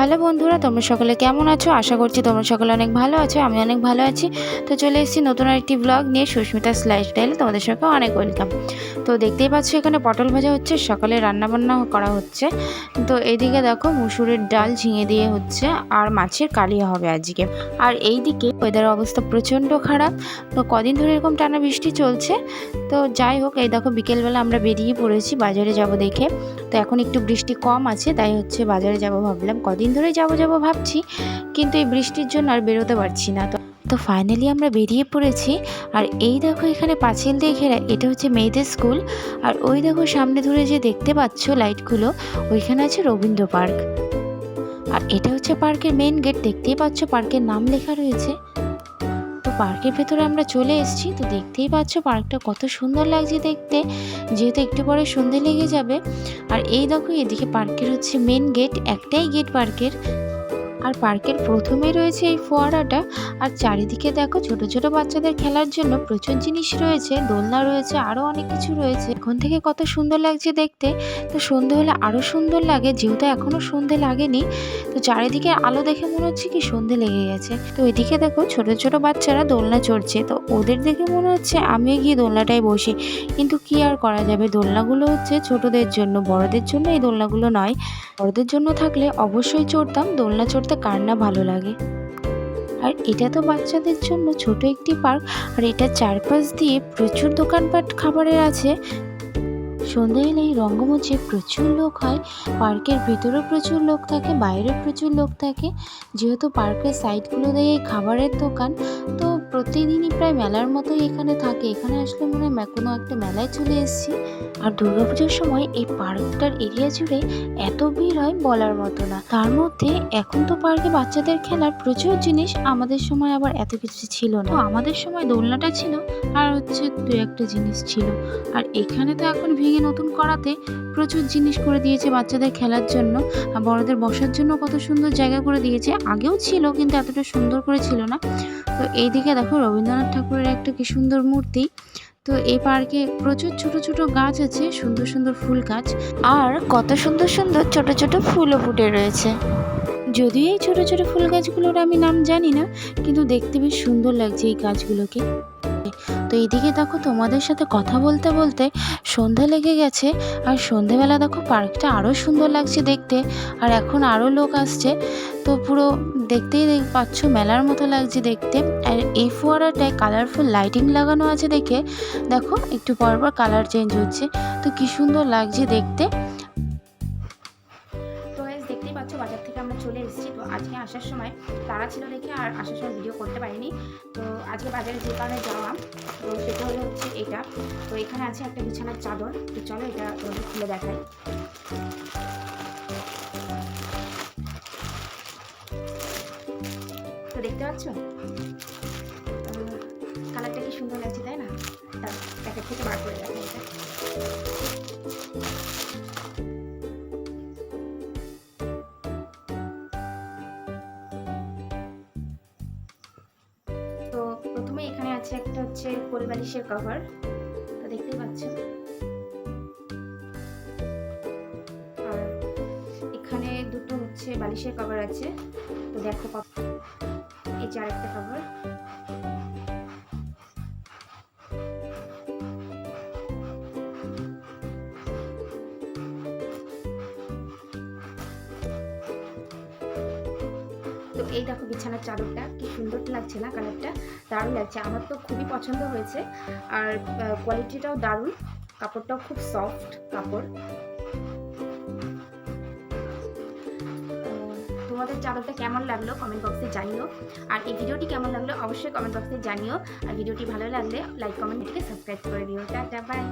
Hello বন্ধুরা, তোমরা সকলে কেমন আছো? আশা করছি তোমরা সকলে অনেক ভালো আছো, আমি অনেক ভালো আছি। তো চলে এসেছি নতুন আরেকটি ব্লগ নিয়ে সুস্মিতা লাইফস্টাইল তোমাদের সঙ্গে অনেক ওয়েলকাম তো দেখতেই পাচ্ছ এখানে পটল ভাজা হচ্ছে, সকালে রান্নাবান্না করা হচ্ছে। তো এদিকে দেখো মুসুরের ডাল ঝিঙে দিয়ে হচ্ছে, আর মাছের কালিয়া হবে আজকে। আর এইদিকে ওয়েদার অবস্থা প্রচণ্ড খারাপ। তো কদিন ধরে এরকম টানা বৃষ্টি চলছে তো যাই হোক, এই দেখো বিকেলবেলা আমরা বেরিয়ে পড়েছি, বাজারে যাব দেখে। তো এখন একটু বৃষ্টি কম আছে, তাই হচ্ছে বাজারে যাব ভাবলাম। কদিন ধরে যাব যাব ভাবছি, কিন্তু এই বৃষ্টির জন্য আর বেরোতে পারছি না। তো তো ফাইনালি আমরা বেরিয়ে পড়েছি, আর এই দেখো এখানে পাঁচিল দিয়ে ঘেরা, এটা হচ্ছে মেয়েদের স্কুল। আর ওই দেখো সামনে ধরে যে দেখতে পাচ্ছ লাইটগুলো ওইখানে আছে রবীন্দ্র পার্ক আর এটা হচ্ছে পার্কের মেন গেট দেখতেই পাচ্ছ পার্কের নাম লেখা রয়েছে। তো পার্কের ভেতরে আমরা চলে এসেছি। তো দেখতেই পাচ্ছ পার্কটা কত সুন্দর লাগছে দেখতে। যেহেতু একটু পরে সন্ধে লেগে যাবে। আর এই দেখো, এদিকে পার্কের হচ্ছে মেন গেট একটাই গেট পার্কের। আর পার্কের প্রথমে রয়েছে এই ফোয়ারাটা। আর চারিদিকে দেখো ছোট ছোট বাচ্চাদের খেলার জন্য প্রচুর জিনিস রয়েছে, দোলনা রয়েছে আরও অনেক কিছু রয়েছে। এখন থেকে কত সুন্দর লাগছে দেখতে। তো সন্ধে হলে আরও সুন্দর লাগে, যেহেতু এখনও সন্ধে লাগেনি, তো চারিদিকে আলো দেখে মনে হচ্ছে কি সন্ধে লেগে গেছে। তো এদিকে দেখো ছোট ছোট বাচ্চারা দোলনা চড়ছে, তো ওদের দেখে মনে হচ্ছে আমিও গিয়ে দোলনাটায় বসি। কিন্তু কি আর করা যাবে? দোলনাগুলো হচ্ছে ছোটদের জন্য, বড়দের জন্য এই দোলনাগুলো নয়। বড়দের জন্য থাকলে অবশ্যই চড়তাম, দোলনা চড়তে কার না ভালো লাগে। আর এটা তো বাচ্চাদের জন্য ছোট একটি পার্ক, আর এটা চারপাশ দিয়ে প্রচুর দোকানপাট খাবারের আছে। সন্ধ্যে এলেই রঙ্গমঞ্চে প্রচুর লোক হয়, পার্কের ভিতরেও প্রচুর লোক থাকে, বাইরেও প্রচুর লোক থাকে। যেহেতু পার্কের সাইডগুলো দিয়ে খাবারের দোকান, তো প্রতিদিনই প্রায় মেলার মতোই এখানে থাকে। এখানে আসলে মনে হয় কোনো একটা মেলায় চলে এসেছি। আর দুর্গাপুজোর সময় এই পার্কটার এরিয়া জুড়ে এত ভিড় হয় বলার মতো না। তার মধ্যে এখন তো পার্কে বাচ্চাদের খেলার প্রচুর জিনিস, আমাদের সময় আবার এত কিছু ছিল না। আমাদের সময় দোলনাটা ছিল, আর হচ্ছে দু একটা জিনিস ছিল। আর এখানে তো এখন ভেঙে নতুন করাতে প্রচুর জিনিস করে দিয়েছে বাচ্চাদের খেলার জন্য আর বড়দের বসার জন্য কত সুন্দর জায়গা করে দিয়েছে। আগেও ছিল কিন্তু এতটা সুন্দর করে ছিল না। তো এইদিকে দেখো রবীন্দ্রনাথ ঠাকুরের একটা কি সুন্দর মূর্তি। তো এই পার্কে প্রচুর ছোট ছোট গাছ আছে, সুন্দর সুন্দর ফুল গাছ আর কত সুন্দর সুন্দর ছোট ছোট ফুলও ফুটে রয়েছে। যদিও এই ছোট ছোট ফুল গাছগুলোর আমি নাম জানি না, কিন্তু দেখতে বেশ সুন্দর লাগছে এই গাছগুলোকে। তো এইদিকে দেখো তোমাদের সাথে কথা বলতে বলতে সন্ধ্যা লেগে গেছে। আর সন্ধেবেলা দেখো পার্কটা আরও সুন্দর লাগছে দেখতে। আর এখন আরও লোক আসছে। তো পুরো দেখতেই দেখ পাচ্ছ মেলার মতো লাগছে দেখতে। আর এই ফোয়ারাটায় কালারফুল লাইটিং লাগানো আছে দেখে। দেখো একটু পর পর কালার চেঞ্জ হচ্ছে। তো কি সুন্দর লাগছে দেখতে। এসেছি তো আজকে আসার সময় তারা ছিল দেখে আর আসার সময় ভিডিও করতে পারিনি। তো আজকে বাজারে যে কারণে যাওয়াম, তো সেটা হলো হচ্ছে এটা। তো এখানে আছে একটা বিছানার চাদর। তো চলো এটা খুলে দেখাই। তো দেখতে পাচ্ছ? কালারটা কি সুন্দর লাগছে, তাই না? প্যাকেট থেকে বার করে দেখাই। এটা প্রথমে এখানে আছে একটা হচ্ছে কোল বালিশের কভার তো দেখতে পাচ্ছেন। আর এখানে দুটো হচ্ছে বালিশের কভার আছে। তো দেখো এই যে আরেকটা কভার তো এই দেখো বিছানার চাদরটা, কি সুন্দর লাগছে না কালারটা? দারুণ লাগছে। আমার তো খুবই পছন্দ হয়েছে। আর কোয়ালিটিটাও দারুণ। কাপড়টাও খুব সফট কাপড়। তোমাদের চাদরটা কেমন লাগল কমেন্ট বক্সে জানিও। আর এই ভিডিওটি কেমন লাগল অবশ্যই কমেন্ট বক্সে জানিও। আর ভিডিওটি ভালো লাগলে লাইক কমেন্টটিকে সাবস্ক্রাইব করে দিও। Tata bye